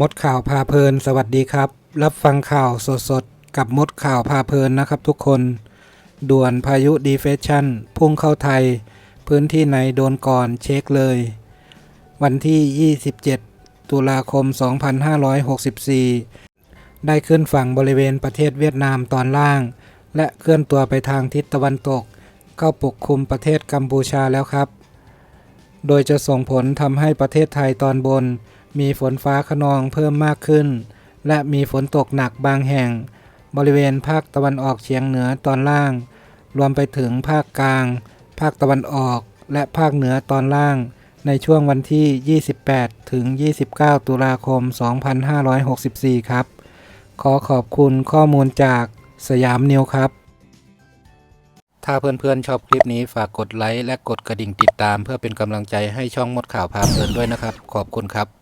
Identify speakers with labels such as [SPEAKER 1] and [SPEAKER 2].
[SPEAKER 1] มดข่าวพาเพลิน สวัสดีครับ รับฟังข่าวสดๆ กับมดข่าวพาเพลินนะครับทุกคน ด่วนพายุดีเฟชชั่น พุ่งเข้าไทย พื้นที่ไหนโดนก่อนเช็คเลย วันที่ 27 ตุลาคม 2564 ได้ขึ้นฝั่งบริเวณประเทศเวียดนามตอนล่าง และเคลื่อนตัวไปทางทิศตะวันตก เข้าปกคลุมประเทศกัมพูชาแล้วครับ โดยจะส่งผลทำให้ประเทศไทยตอนบน มีฝนฟ้าขนองเพิ่มมากขึ้น และมีฝนตกหนักบางแห่ง บริเวณภาคตะวันออกเฉียงเหนือตอนล่าง รวมไปถึงภาคกลาง ภาคตะวันออกและภาคเหนือตอนล่าง ในช่วงวันที่ 28 ถึง 29 ตุลาคม 2564 ครับ ขอขอบคุณข้อมูลจากสยามนิวครับ ถ้าเพื่อนๆชอบคลิปนี้ฝากกดไลค์และกดกระดิ่งติดตาม เพื่อเป็นกำลังใจให้ช่องมดข่าวพาเพลินด้วยนะครับ ขอบคุณครับ